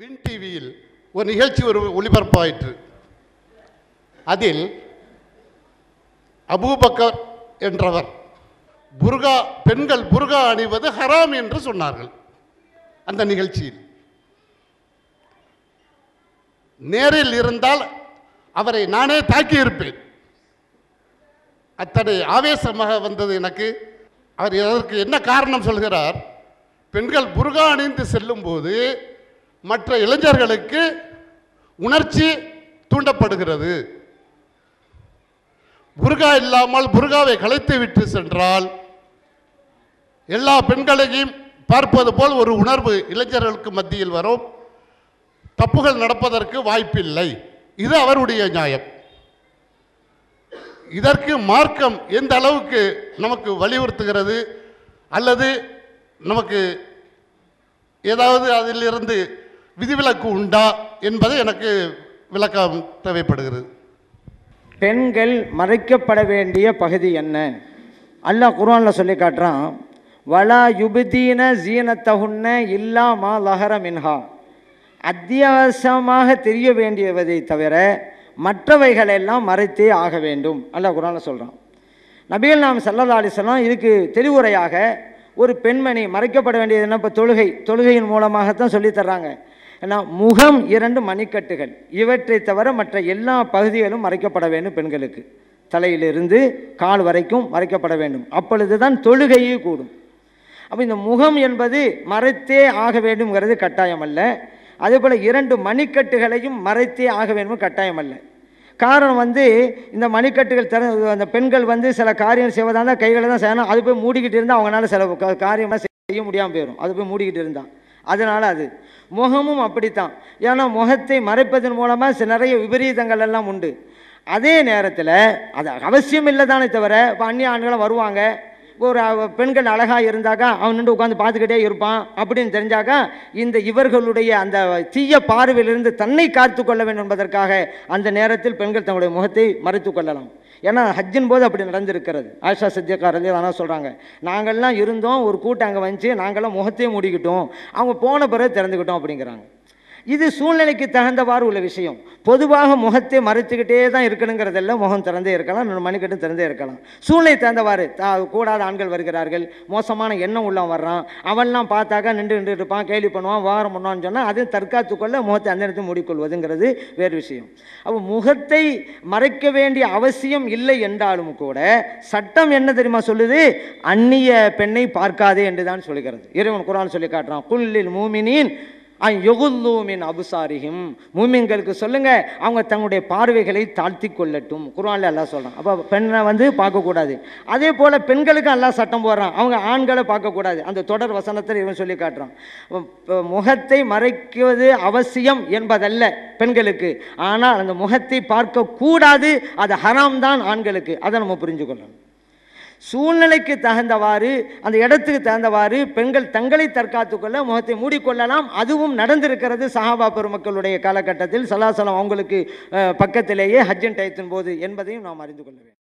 Win டிவியில் ஒரு நிகழ்ச்சி ஒரு ஒளிபரப்பாயிற்று. அதில் அபூபக்கர் என்றவர் புர்கா பெண்கள் புர்கா அணிவது ஹராம் என்று சொன்னார்கள் அந்த நிகழ்ச்சியில். நேரில் இருந்தால் அவரை நானே தாக்கியிருப்பேன். அத்தனை ஆவேசமாக வந்தது எனக்கு. அவர் அதற்கு என்ன காரணம் சொல்கிறார்? பெண்கள் புர்கா அணிந்து செல்லும்போது மற்ற இளைஞர்களுக்கு உணர்ச்சி தூண்டப்படுகிறது. புர்கா இல்லாமல் புர்காவை கலைத்து விட்டு சென்றால் எல்லா பெண்களையும் பார்ப்பது போல் ஒரு உணர்வு இளைஞர்களுக்கு மத்தியில் வரும். தப்புகள் நடப்பதற்கு வாய்ப்பில்லை. இது அவருடைய நியாயம். இதற்கு மார்க்கம் எந்த அளவுக்கு நமக்கு வலியுறுத்துகிறது அல்லது நமக்கு ஏதாவது அதிலிருந்து விதிவிலக்கு உண்டா என்பது எனக்கு விளக்கம் தேவைப்படுகிறது. பெண்கள் மறைக்கப்பட வேண்டிய பகுதி என்ன? அல்லாஹ் குரானில் சொல்லி காட்டுறான் வலா யுபதீன ஜீனத்தகுன்ன இல்லாமா லஹர மின்ஹா. அத்தியாவசியமாக தெரிய வேண்டியதை தவிர மற்றவைகளெல்லாம் மறைத்தே ஆக வேண்டும். அல்லாஹ் குரானில் சொல்கிறான் நபிகள் நாம் சல்லா அலிஸ்லாம் இதுக்கு தெளிவுரையாக ஒரு பெண்மணி மறைக்கப்பட வேண்டியது என்ன? இப்போ தொழுகை தொழுகையின் மூலமாகத்தான் சொல்லித்தர்றாங்க ஏன்னா முகம் இரண்டு மணிக்கட்டுகள். இவற்றை தவிர மற்ற எல்லா பகுதிகளும் மறைக்கப்பட வேண்டும் பெண்களுக்கு. தலையிலிருந்து கால் வரைக்கும் மறைக்கப்பட வேண்டும். அப்பொழுது தான் தொழுகையே கூடும். அப்போ இந்த முகம் என்பது மறைத்தே ஆக வேண்டும்ங்கிறது கட்டாயம் அல்ல. அதே போல் இரண்டு மணிக்கட்டுகளையும் மறைத்தே ஆக வேண்டும் கட்டாயம் அல்ல. காரணம் வந்து இந்த மணிக்கட்டுகள் திற அந்த பெண்கள் வந்து சில காரியம் செய்வதால் கைகளை தான் செய்யணும். அது போய் மூடிக்கிட்டு இருந்தால் அவங்களால சில காரியமாக செய்ய முடியாமல் போயிடும் அது போய் மூடிக்கிட்டு இருந்தான் அதனால் அது. முகமும் அப்படித்தான். ஏன்னா முகத்தை மறைப்பதன் மூலமாக சில நிறைய விபரீதங்கள் எல்லாம் உண்டு. அதே நேரத்தில் அது அவசியம் இல்லை தானே தவிர இப்போ அந்நிய ஆண்களும் வருவாங்க. ஒரு பெண்கள் அழகாக இருந்தாக்கா அவன் நின்று உட்காந்து பார்த்துக்கிட்டே இருப்பான். அப்படின்னு தெரிஞ்சாக்கா இந்த இவர்களுடைய அந்த தீய பார்வையிலிருந்து தன்னை காத்து கொள்ள வேண்டும் என்பதற்காக அந்த நேரத்தில் பெண்கள் தங்களுடைய முகத்தை மறைத்து கொள்ளலாம். ஏன்னா ஹஜ்ஜின் போது அப்படி நடந்திருக்கிறது. ஆஷா சித்தியக்கா ரலி ஆனால் சொல்கிறாங்க நாங்கள்லாம் இருந்தோம் ஒரு கூட்டம் அங்கே வந்துச்சு நாங்கள்லாம் முகத்தையே மூடிக்கிட்டோம் அவங்க போன பிறகு திறந்துக்கிட்டோம் அப்படிங்கிறாங்க. இது சூழ்நிலைக்கு தகுந்தவாறு உள்ள விஷயம். பொதுவாக முகத்தை மறைத்துக்கிட்டே தான் இருக்கணுங்கிறதெல்லாம் முகம் திறந்தே இருக்கலாம் இன்னொரு மணிக்கட்டும் திறந்தே இருக்கலாம். சூழ்நிலை தகுந்தவாறு தா கூடாத ஆண்கள் வருகிறார்கள் மோசமான எண்ணம் உள்ளவன் வர்றான் அவன்லாம் பார்த்தாக்கா நின்று நின்று இருப்பான் கேலி பண்ணுவான் வாரம் பண்ணுவான்னு சொன்னால் அதையும் தற்காத்துக்கொள்ள முகத்தை அந்த நேரத்தில் மூடிக்கொள்வதுங்கிறது வேறு விஷயம். அப்போ முகத்தை மறைக்க வேண்டிய அவசியம் இல்லை என்றாலும் கூட சட்டம் என்ன தெரியுமா சொல்லுது? அந்நிய பெண்ணை பார்க்காதே என்று தான் சொல்லுகிறது. இறைவன் குரான் சொல்லி காட்டுறான் குல்லில் மூமினின் யொகுல்லூமின் அபுசாரியும் மூமின்களுக்கு சொல்லுங்கள் அவங்க தங்களுடைய பார்வைகளை தாழ்த்தி கொள்ளட்டும். குர்ஆன்ல எல்லாம் சொல்கிறான் அப்போ பெண்ணை வந்து பார்க்கக்கூடாது. அதே போல் பெண்களுக்கும் எல்லாம் சட்டம் போடுறான். அவங்க ஆண்களை பார்க்கக்கூடாது. அந்த தொடர் வசனத்தில் இவன் சொல்லி காட்டுறான். முகத்தை மறைக்குவது அவசியம் என்பதல்ல பெண்களுக்கு. ஆனால் அந்த முகத்தை பார்க்கக்கூடாது அது ஹராம் தான் ஆண்களுக்கு. அதை நம்ம புரிஞ்சுக்கொள்ளணும். சூழ்நிலைக்கு தகுந்தவாறு அந்த இடத்துக்கு தகுந்தவாறு பெண்கள் தங்களை தற்காத்து கொள்ள முகத்தை மூடிக்கொள்ளலாம். அதுவும் நடந்திருக்கிறது சஹாபா பெருமக்களுடைய காலகட்டத்தில். சலாசலம் அவங்களுக்கு பக்கத்திலேயே ஹஜ்ஜன் டயத்தின் போது என்பதையும் நாம் அறிந்து கொள்ள வேண்டும்.